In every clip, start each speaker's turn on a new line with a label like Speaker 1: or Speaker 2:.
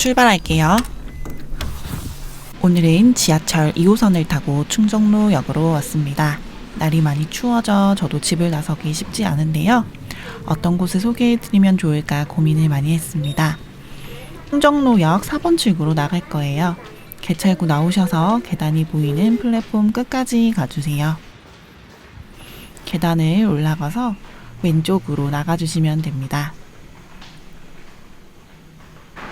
Speaker 1: 출발할게요. 오늘은 지하철 2호선을 타고 충정로역으로 왔습니다. 날이 많이 추워져 저도 집을 나서기 쉽지 않은데요. 어떤 곳을 소개해드리면 좋을까 고민을 많이 했습니다. 충정로역 4번 출구로 나갈 거예요. 개찰구 나오셔서 계단이 보이는 플랫폼 끝까지 가주세요. 계단을 올라가서 왼쪽으로 나가주시면 됩니다.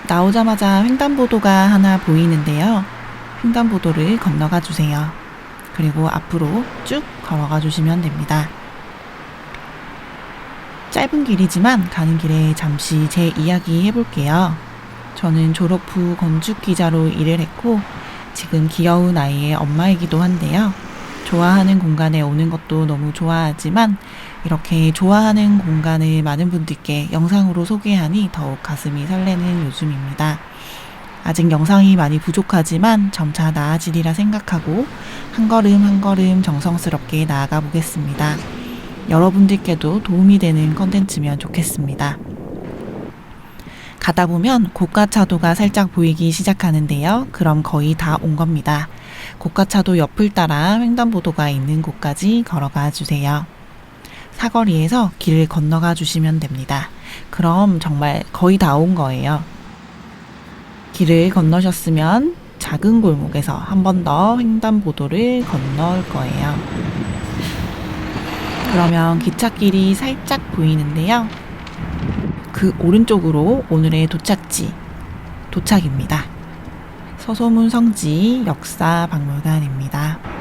Speaker 1: 나오자마자 횡단보도가 하나 보이는데요. 횡단보도를 건너가 주세요. 그리고 앞으로 쭉 걸어가 주시면 됩니다. 짧은 길이지만 가는 길에 잠시 제 이야기 해볼게요. 저는 졸업 후 건축 기자로 일을 했고 지금 귀여운 아이의 엄마이기도 한데요. 좋아하는 공간에 오는 것도 너무 좋아하지만 이렇게 좋아하는 공간을 많은 분들께 영상으로 소개하니 더욱 가슴이 설레는 요즘입니다. 아직 영상이 많이 부족하지만 점차 나아지리라 생각하고 한 걸음 한 걸음 정성스럽게 나아가 보겠습니다. 여러분들께도 도움이 되는 컨텐츠면 좋겠습니다. 가다 보면 고가차도가 살짝 보이기 시작하는데요. 그럼 거의 다 온 겁니다. 고가차도 옆을 따라 횡단보도가 있는 곳까지 걸어가 주세요. 사거리에서 길을 건너가 주시면 됩니다. 그럼 정말 거의 다 온 거예요. 길을 건너셨으면 작은 골목에서 한 번 더 횡단보도를 건널 거예요. 그러면 기찻길이 살짝 보이는데요. 그 오른쪽으로 오늘의 도착지, 도착입니다. 서소문 성지 역사 박물관입니다.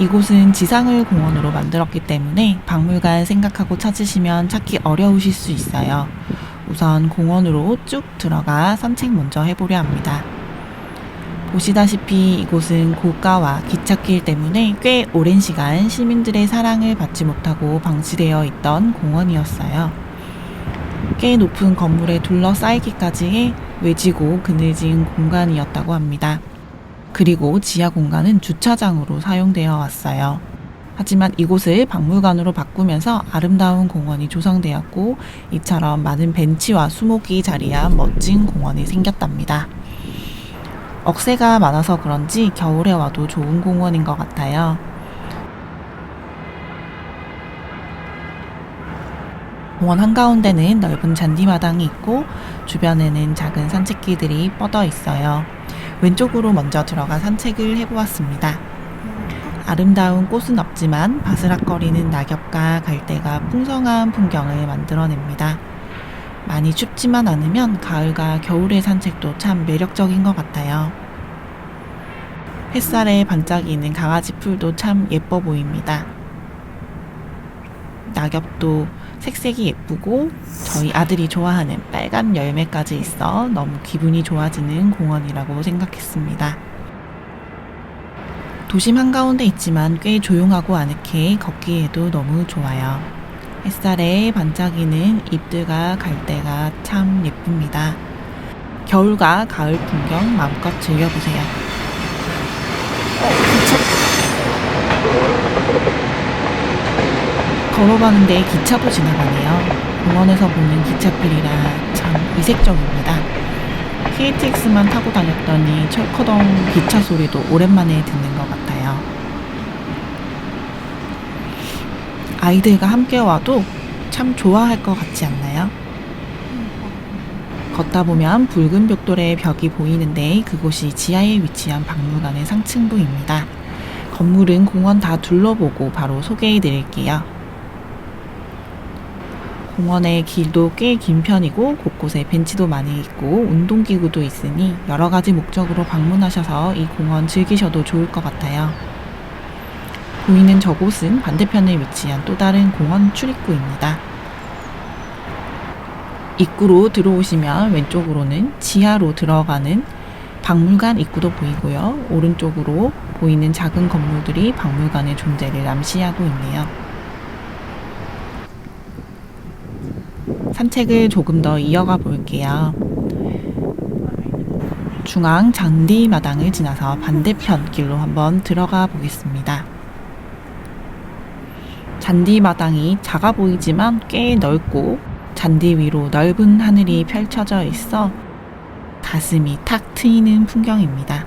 Speaker 1: 이곳은 지상을 공원으로 만들었기 때문에 박물관 생각하고 찾으시면 찾기 어려우실 수 있어요. 우선 공원으로 쭉 들어가 산책 먼저 해보려 합니다. 보시다시피 이곳은 고가와 기찻길 때문에 꽤 오랜 시간 시민들의 사랑을 받지 못하고 방치되어 있던 공원이었어요. 꽤 높은 건물에 둘러싸이기까지 해 외지고 그늘진 공간이었다고 합니다. 그리고 지하 공간은 주차장으로 사용되어 왔어요. 하지만 이곳을 박물관으로 바꾸면서 아름다운 공원이 조성되었고 이처럼 많은 벤치와 수목이 자리한 멋진 공원이 생겼답니다. 억새가 많아서 그런지 겨울에 와도 좋은 공원인 것 같아요. 공원 한가운데는 넓은 잔디마당이 있고 주변에는 작은 산책길들이 뻗어 있어요. 왼쪽으로 먼저 들어가 산책을 해보았습니다. 아름다운 꽃은 없지만 바스락거리는 낙엽과 갈대가 풍성한 풍경을 만들어냅니다. 많이 춥지만 않으면 가을과 겨울의 산책도 참 매력적인 것 같아요. 햇살에 반짝이는 강아지 풀도 참 예뻐 보입니다. 낙엽도 색색이 예쁘고 저희 아들이 좋아하는 빨간 열매까지 있어 너무 기분이 좋아지는 공원이라고 생각했습니다. 도심 한가운데 있지만 꽤 조용하고 아늑해 걷기에도 너무 좋아요. 햇살에 반짝이는 잎들과 갈대가 참 예쁩니다. 겨울과 가을 풍경 마음껏 즐겨보세요. 어, 기차. 걸어가는데 기차도 지나가네요. 공원에서 보는 기차길이라 참 이색적입니다. KTX만 타고 다녔더니 철커덩 기차 소리도 오랜만에 듣는 것 같아요. 아이들과 함께 와도 참 좋아할 것 같지 않나요? 걷다 보면 붉은 벽돌의 벽이 보이는데 그곳이 지하에 위치한 박물관의 상층부입니다. 건물은 공원 다 둘러보고 바로 소개해 드릴게요. 공원의 길도 꽤 긴 편이고 곳곳에 벤치도 많이 있고 운동기구도 있으니 여러 가지 목적으로 방문하셔서 이 공원 즐기셔도 좋을 것 같아요. 보이는 저곳은 반대편에 위치한 또 다른 공원 출입구입니다. 입구로 들어오시면 왼쪽으로는 지하로 들어가는 박물관 입구도 보이고요. 오른쪽으로 보이는 작은 건물들이 박물관의 존재를 암시하고 있네요. 산책을 조금 더 이어가 볼게요. 중앙 잔디 마당을 지나서 반대편 길로 한번 들어가 보겠습니다. 잔디 마당이 작아 보이지만 꽤 넓고 잔디 위로 넓은 하늘이 펼쳐져 있어 가슴이 탁 트이는 풍경입니다.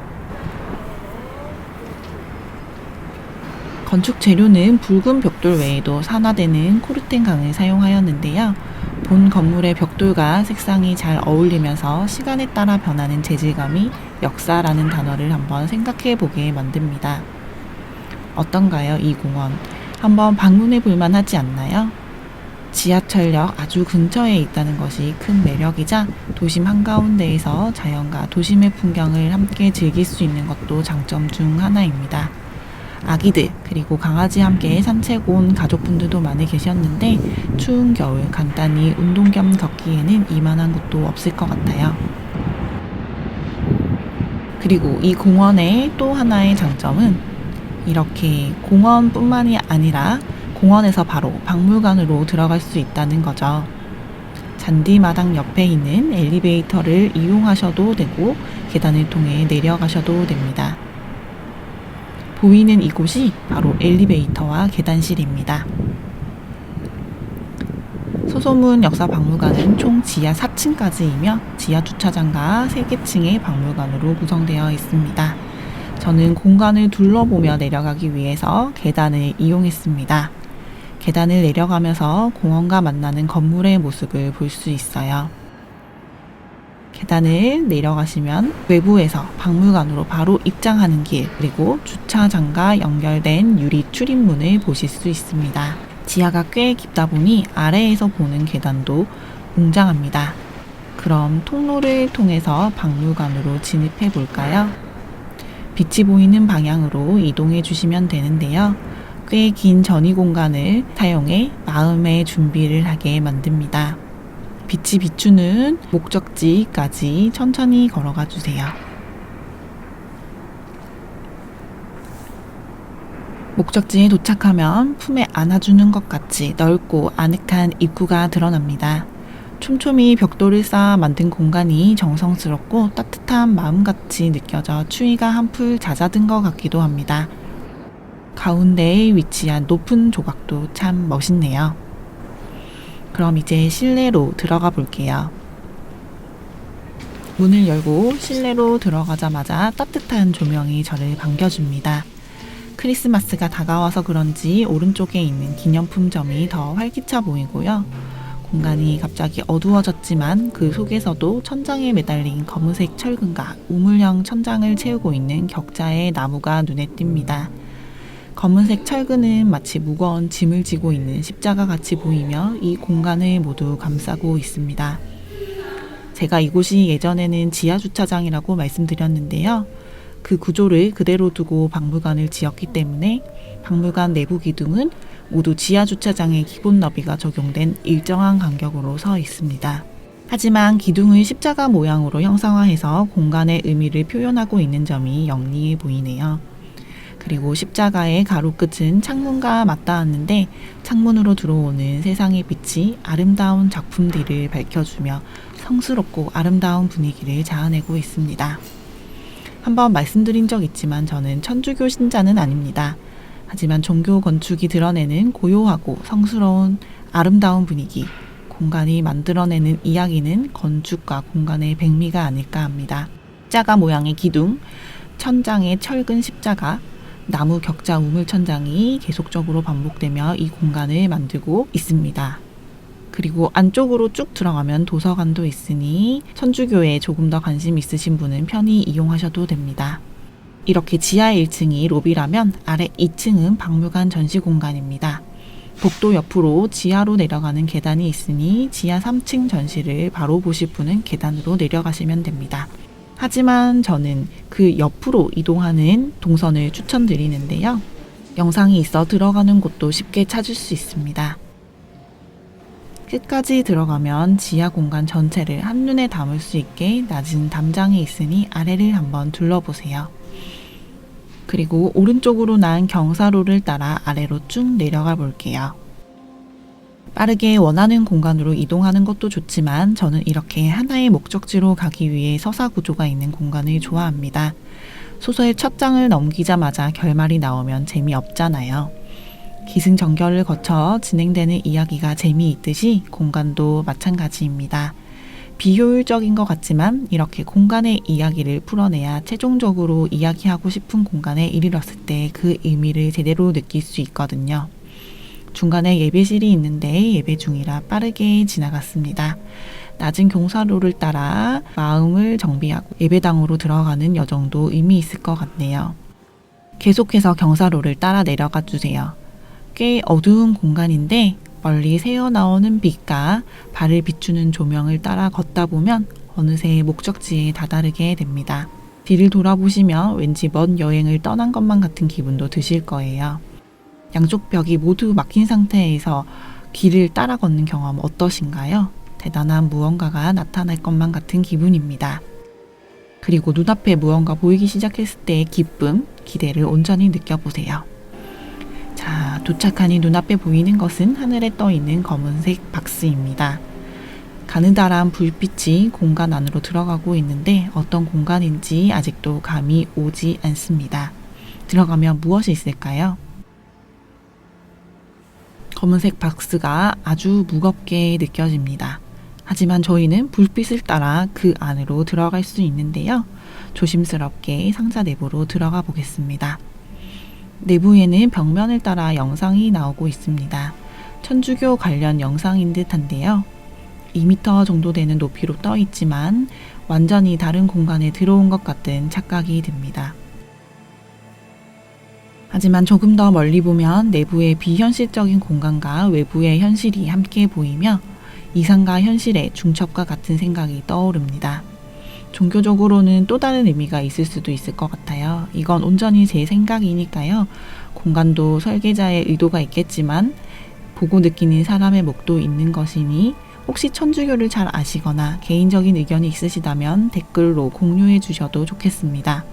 Speaker 1: 건축 재료는 붉은 벽돌 외에도 산화되는 코르텐 강을 사용하였는데요. 본 건물의 벽돌과 색상이 잘 어울리면서 시간에 따라 변하는 재질감이 역사라는 단어를 한번 생각해 보게 만듭니다. 어떤가요, 이 공원? 한번 방문해 볼 만 하지 않나요? 지하철역 아주 근처에 있다는 것이 큰 매력이자 도심 한가운데에서 자연과 도심의 풍경을 함께 즐길 수 있는 것도 장점 중 하나입니다. 아기들 그리고 강아지 함께 산책 온 가족분들도 많이 계셨는데 추운 겨울 간단히 운동 겸 걷기에는 이만한 곳도 없을 것 같아요. 그리고 이 공원의 또 하나의 장점은 이렇게 공원뿐만이 아니라 공원에서 바로 박물관으로 들어갈 수 있다는 거죠. 잔디마당 옆에 있는 엘리베이터를 이용하셔도 되고 계단을 통해 내려가셔도 됩니다. 보이는 이곳이 바로 엘리베이터와 계단실입니다. 소소문 역사박물관은 총 지하 4층까지이며 지하 주차장과 3개 층의 박물관으로 구성되어 있습니다. 저는 공간을 둘러보며 내려가기 위해서 계단을 이용했습니다. 계단을 내려가면서 공원과 만나는 건물의 모습을 볼 수 있어요. 계단을 내려가시면 외부에서 박물관으로 바로 입장하는 길, 그리고 주차장과 연결된 유리 출입문을 보실 수 있습니다. 지하가 꽤 깊다 보니 아래에서 보는 계단도 웅장합니다. 그럼 통로를 통해서 박물관으로 진입해 볼까요? 빛이 보이는 방향으로 이동해 주시면 되는데요. 꽤 긴 전이 공간을 사용해 마음의 준비를 하게 만듭니다. 빛이 비추는 목적지까지 천천히 걸어가 주세요. 목적지에 도착하면 품에 안아주는 것 같이 넓고 아늑한 입구가 드러납니다. 촘촘히 벽돌을 쌓아 만든 공간이 정성스럽고 따뜻한 마음같이 느껴져 추위가 한풀 잦아든 것 같기도 합니다. 가운데에 위치한 높은 조각도 참 멋있네요. 그럼 이제 실내로 들어가 볼게요. 문을 열고 실내로 들어가자마자 따뜻한 조명이 저를 반겨줍니다. 크리스마스가 다가와서 그런지 오른쪽에 있는 기념품점이 더 활기차 보이고요. 공간이 갑자기 어두워졌지만 그 속에서도 천장에 매달린 검은색 철근과 우물형 천장을 채우고 있는 격자의 나무가 눈에 띕니다. 검은색 철근은 마치 무거운 짐을 지고 있는 십자가 같이 보이며 이 공간을 모두 감싸고 있습니다. 제가 이곳이 예전에는 지하 주차장이라고 말씀드렸는데요. 그 구조를 그대로 두고 박물관을 지었기 때문에 박물관 내부 기둥은 모두 지하 주차장의 기본 너비가 적용된 일정한 간격으로 서 있습니다. 하지만 기둥을 십자가 모양으로 형상화해서 공간의 의미를 표현하고 있는 점이 영리해 보이네요. 그리고 십자가의 가로 끝은 창문과 맞닿았는데 창문으로 들어오는 세상의 빛이 아름다운 작품들을 밝혀주며 성스럽고 아름다운 분위기를 자아내고 있습니다. 한번 말씀드린 적 있지만 저는 천주교 신자는 아닙니다. 하지만 종교 건축이 드러내는 고요하고 성스러운 아름다운 분위기, 공간이 만들어내는 이야기는 건축과 공간의 백미가 아닐까 합니다. 십자가 모양의 기둥, 천장의 철근 십자가, 나무 격자 우물 천장이 계속적으로 반복되며 이 공간을 만들고 있습니다. 그리고 안쪽으로 쭉 들어가면 도서관도 있으니 천주교에 조금 더 관심 있으신 분은 편히 이용하셔도 됩니다. 이렇게 지하 1층이 로비라면 아래 2층은 박물관 전시 공간입니다. 복도 옆으로 지하로 내려가는 계단이 있으니 지하 3층 전시를 바로 보실 분은 계단으로 내려가시면 됩니다. 하지만 저는 그 옆으로 이동하는 동선을 추천드리는데요. 영상이 있어 들어가는 곳도 쉽게 찾을 수 있습니다. 끝까지 들어가면 지하 공간 전체를 한눈에 담을 수 있게 낮은 담장이 있으니 아래를 한번 둘러보세요. 그리고 오른쪽으로 난 경사로를 따라 아래로 쭉 내려가 볼게요. 빠르게 원하는 공간으로 이동하는 것도 좋지만 저는 이렇게 하나의 목적지로 가기 위해 서사 구조가 있는 공간을 좋아합니다. 소설 첫 장을 넘기자마자 결말이 나오면 재미없잖아요. 기승전결을 거쳐 진행되는 이야기가 재미있듯이 공간도 마찬가지입니다. 비효율적인 것 같지만 이렇게 공간의 이야기를 풀어내야 최종적으로 이야기하고 싶은 공간에 이르렀을 때 그 의미를 제대로 느낄 수 있거든요. 중간에 예배실이 있는데 예배 중이라 빠르게 지나갔습니다. 낮은 경사로를 따라 마음을 정비하고 예배당으로 들어가는 여정도 의미 있을 것 같네요. 계속해서 경사로를 따라 내려가 주세요. 꽤 어두운 공간인데 멀리 새어 나오는 빛과 발을 비추는 조명을 따라 걷다 보면 어느새 목적지에 다다르게 됩니다. 뒤를 돌아보시면 왠지 먼 여행을 떠난 것만 같은 기분도 드실 거예요. 양쪽 벽이 모두 막힌 상태에서 길을 따라 걷는 경험 어떠신가요? 대단한 무언가가 나타날 것만 같은 기분입니다. 그리고 눈앞에 무언가 보이기 시작했을 때의 기쁨, 기대를 온전히 느껴보세요. 자, 도착하니 눈앞에 보이는 것은 하늘에 떠 있는 검은색 박스입니다. 가느다란 불빛이 공간 안으로 들어가고 있는데 어떤 공간인지 아직도 감이 오지 않습니다. 들어가면 무엇이 있을까요? 검은색 박스가 아주 무겁게 느껴집니다. 하지만 저희는 불빛을 따라 그 안으로 들어갈 수 있는데요. 조심스럽게 상자 내부로 들어가 보겠습니다. 내부에는 벽면을 따라 영상이 나오고 있습니다. 천주교 관련 영상인 듯한데요. 2m 정도 되는 높이로 떠 있지만 완전히 다른 공간에 들어온 것 같은 착각이 듭니다. 하지만 조금 더 멀리 보면 내부의 비현실적인 공간과 외부의 현실이 함께 보이며 이상과 현실의 중첩과 같은 생각이 떠오릅니다. 종교적으로는 또 다른 의미가 있을 수도 있을 것 같아요. 이건 온전히 제 생각이니까요. 공간도 설계자의 의도가 있겠지만 보고 느끼는 사람의 목도 있는 것이니 혹시 천주교를 잘 아시거나 개인적인 의견이 있으시다면 댓글로 공유해 주셔도 좋겠습니다.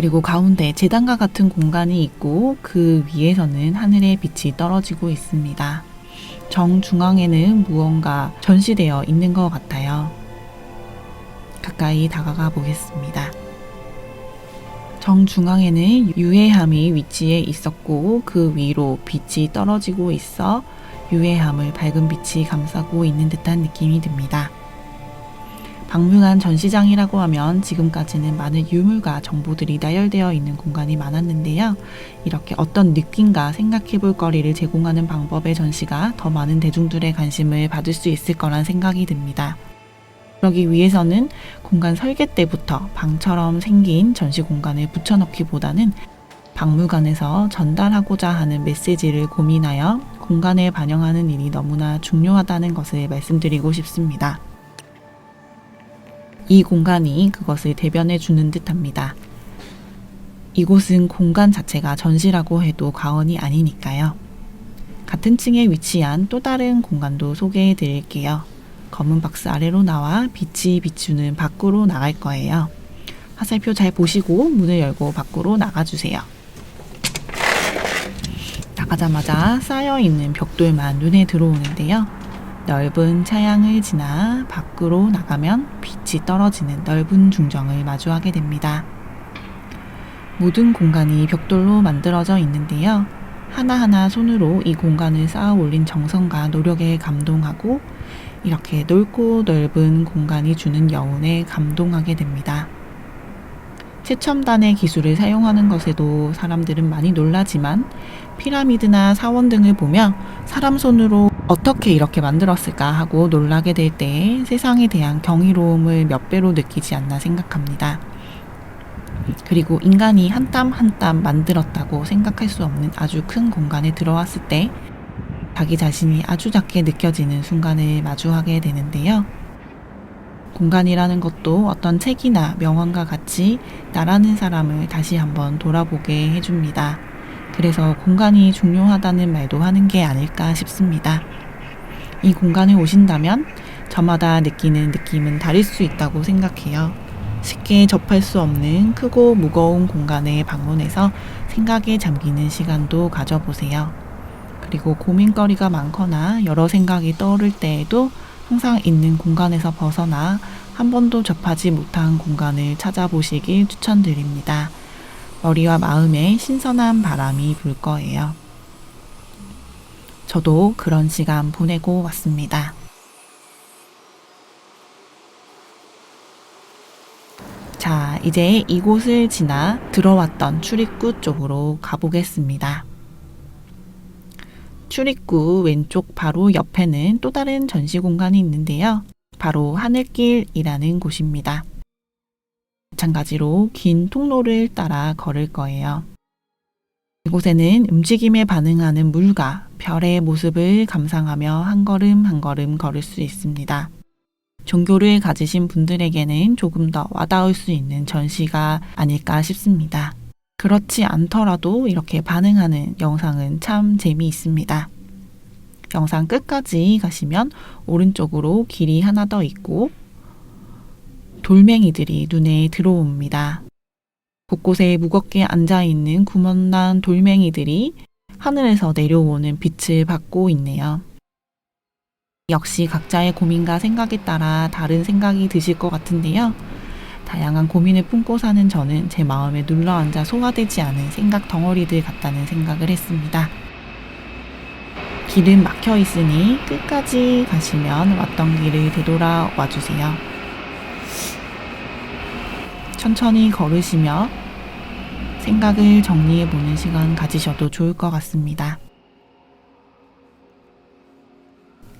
Speaker 1: 그리고 가운데 재단과 같은 공간이 있고 그 위에서는 하늘의 빛이 떨어지고 있습니다. 정중앙에는 무언가 전시되어 있는 것 같아요. 가까이 다가가 보겠습니다. 정중앙에는 유해함이 위치해 있었고 그 위로 빛이 떨어지고 있어 유해함을 밝은 빛이 감싸고 있는 듯한 느낌이 듭니다. 박물관 전시장이라고 하면 지금까지는 많은 유물과 정보들이 나열되어 있는 공간이 많았는데요. 이렇게 어떤 느낌과 생각해 볼 거리를 제공하는 방법의 전시가 더 많은 대중들의 관심을 받을 수 있을 거란 생각이 듭니다. 그러기 위해서는 공간 설계 때부터 방처럼 생긴 전시 공간을 붙여넣기보다는 박물관에서 전달하고자 하는 메시지를 고민하여 공간에 반영하는 일이 너무나 중요하다는 것을 말씀드리고 싶습니다. 이 공간이 그것을 대변해 주는 듯 합니다. 이곳은 공간 자체가 전시라고 해도 과언이 아니니까요. 같은 층에 위치한 또 다른 공간도 소개해 드릴게요. 검은 박스 아래로 나와 빛이 비추는 밖으로 나갈 거예요. 화살표 잘 보시고 문을 열고 밖으로 나가주세요. 나가자마자 쌓여 있는 벽돌만 눈에 들어오는데요. 넓은 차양을 지나 밖으로 나가면 빛이 떨어지는 넓은 중정을 마주하게 됩니다. 모든 공간이 벽돌로 만들어져 있는데요. 하나하나 손으로 이 공간을 쌓아 올린 정성과 노력에 감동하고 이렇게 넓고 넓은 공간이 주는 여운에 감동하게 됩니다. 최첨단의 기술을 사용하는 것에도 사람들은 많이 놀라지만 피라미드나 사원 등을 보며 사람 손으로 어떻게 이렇게 만들었을까 하고 놀라게 될때 세상에 대한 경이로움을 몇 배로 느끼지 않나 생각합니다. 그리고 인간이 한 땀 한 땀 만들었다고 생각할 수 없는 아주 큰 공간에 들어왔을 때 자기 자신이 아주 작게 느껴지는 순간을 마주하게 되는데요. 공간이라는 것도 어떤 책이나 명언과 같이 나라는 사람을 다시 한번 돌아보게 해줍니다. 그래서 공간이 중요하다는 말도 하는 게 아닐까 싶습니다. 이 공간에 오신다면 저마다 느끼는 느낌은 다를 수 있다고 생각해요. 쉽게 접할 수 없는 크고 무거운 공간에 방문해서 생각에 잠기는 시간도 가져보세요. 그리고 고민거리가 많거나 여러 생각이 떠오를 때에도 항상 있는 공간에서 벗어나 한 번도 접하지 못한 공간을 찾아보시길 추천드립니다. 머리와 마음에 신선한 바람이 불 거예요. 저도 그런 시간 보내고 왔습니다. 자, 이제 이곳을 지나 들어왔던 출입구 쪽으로 가보겠습니다. 출입구 왼쪽 바로 옆에는 또 다른 전시 공간이 있는데요. 바로 하늘길이라는 곳입니다. 마찬가지로 긴 통로를 따라 걸을 거예요. 이곳에는 움직임에 반응하는 물과 별의 모습을 감상하며 한 걸음 한 걸음 걸을 수 있습니다. 종교를 가지신 분들에게는 조금 더 와닿을 수 있는 전시가 아닐까 싶습니다. 그렇지 않더라도 이렇게 반응하는 영상은 참 재미있습니다. 영상 끝까지 가시면 오른쪽으로 길이 하나 더 있고 돌멩이들이 눈에 들어옵니다. 곳곳에 무겁게 앉아 있는 구멍난 돌멩이들이 하늘에서 내려오는 빛을 받고 있네요. 역시 각자의 고민과 생각에 따라 다른 생각이 드실 것 같은데요. 다양한 고민을 품고 사는 저는 제 마음에 눌러앉아 소화되지 않은 생각 덩어리들 같다는 생각을 했습니다. 길은 막혀 있으니 끝까지 가시면 왔던 길을 되돌아 와 주세요. 천천히 걸으시며 생각을 정리해 보는 시간 가지셔도 좋을 것 같습니다.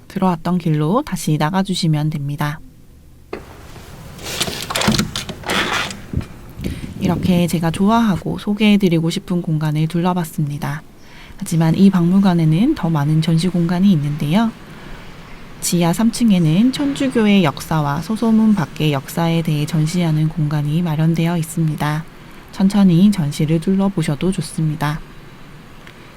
Speaker 1: 들어왔던 길로 다시 나가주시면 됩니다. 이렇게 제가 좋아하고 소개해드리고 싶은 공간을 둘러봤습니다. 하지만 이 박물관에는 더 많은 전시 공간이 있는데요. 지하 3층에는 천주교의 역사와 소소문 밖의 역사에 대해 전시하는 공간이 마련되어 있습니다. 천천히 전시를 둘러보셔도 좋습니다.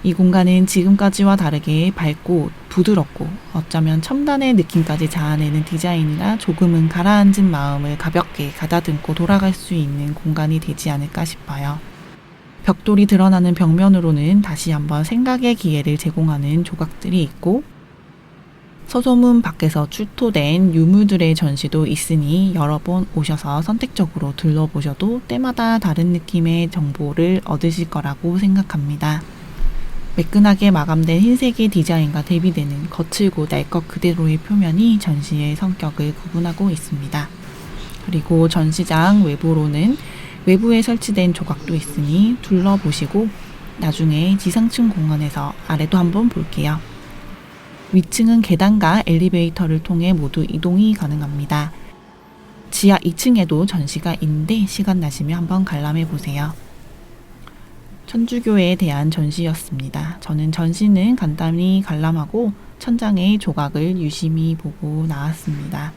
Speaker 1: 이 공간은 지금까지와 다르게 밝고 부드럽고 어쩌면 첨단의 느낌까지 자아내는 디자인이라 조금은 가라앉은 마음을 가볍게 가다듬고 돌아갈 수 있는 공간이 되지 않을까 싶어요. 벽돌이 드러나는 벽면으로는 다시 한번 생각의 기회를 제공하는 조각들이 있고 서소문 밖에서 출토된 유물들의 전시도 있으니 여러 번 오셔서 선택적으로 둘러보셔도 때마다 다른 느낌의 정보를 얻으실 거라고 생각합니다. 매끈하게 마감된 흰색의 디자인과 대비되는 거칠고 날 것 그대로의 표면이 전시의 성격을 구분하고 있습니다. 그리고 전시장 외부로는 외부에 설치된 조각도 있으니 둘러보시고 나중에 지상층 공원에서 아래도 한번 볼게요. 위층은 계단과 엘리베이터를 통해 모두 이동이 가능합니다. 지하 2층에도 전시가 있는데 시간 나시면 한번 관람해 보세요. 천주교에 대한 전시였습니다. 저는 전시는 간단히 관람하고 천장의 조각을 유심히 보고 나왔습니다.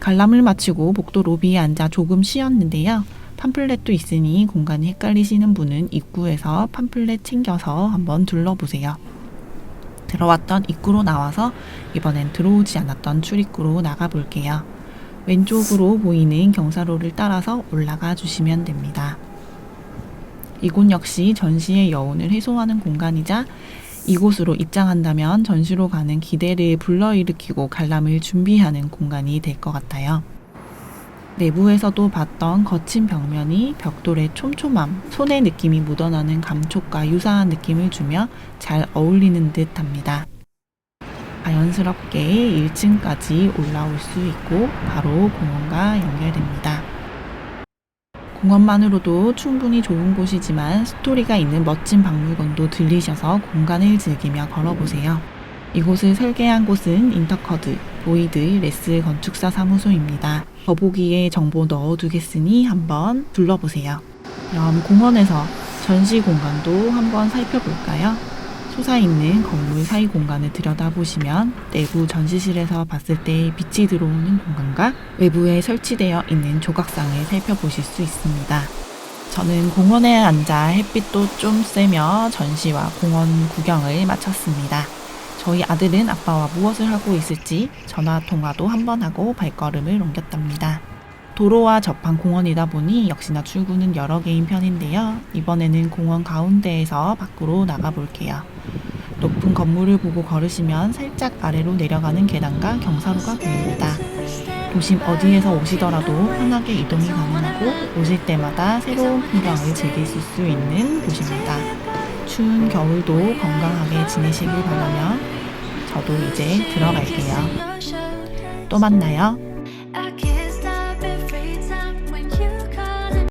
Speaker 1: 관람을 마치고 복도 로비에 앉아 조금 쉬었는데요. 팜플렛도 있으니 공간이 헷갈리시는 분은 입구에서 팜플렛 챙겨서 한번 둘러보세요. 들어왔던 입구로 나와서 이번엔 들어오지 않았던 출입구로 나가 볼게요. 왼쪽으로 보이는 경사로를 따라서 올라가 주시면 됩니다. 이곳 역시 전시의 여운을 해소하는 공간이자 이곳으로 입장한다면 전시로 가는 기대를 불러일으키고 관람을 준비하는 공간이 될 것 같아요. 내부에서도 봤던 거친 벽면이 벽돌의 촘촘함, 손의 느낌이 묻어나는 감촉과 유사한 느낌을 주며 잘 어울리는 듯 합니다. 자연스럽게 1층까지 올라올 수 있고 바로 공원과 연결됩니다. 공원만으로도 충분히 좋은 곳이지만 스토리가 있는 멋진 박물관도 들리셔서 공간을 즐기며 걸어보세요. 이곳을 설계한 곳은 인터커드, 보이드 레스 건축사 사무소입니다. 더보기에 정보 넣어두겠으니 한번 둘러보세요. 그럼 공원에서 전시 공간도 한번 살펴볼까요? 솟아있는 건물 사이 공간을 들여다보시면 내부 전시실에서 봤을 때 빛이 들어오는 공간과 외부에 설치되어 있는 조각상을 살펴보실 수 있습니다. 저는 공원에 앉아 햇빛도 좀 쐬며 전시와 공원 구경을 마쳤습니다. 저희 아들은 아빠와 무엇을 하고 있을지 전화 통화도 한번 하고 발걸음을 옮겼답니다. 도로와 접한 공원이다 보니 역시나 출구는 여러 개인 편인데요. 이번에는 공원 가운데에서 밖으로 나가 볼게요. 높은 건물을 보고 걸으시면 살짝 아래로 내려가는 계단과 경사로가 보입니다. 도심 어디에서 오시더라도 편하게 이동이 가능하고 오실 때마다 새로운 풍경을 즐기실 수 있는 곳입니다. 추운 겨울도 건강하게 지내시길 바라며 저도 이제 들어갈게요. 또 만나요.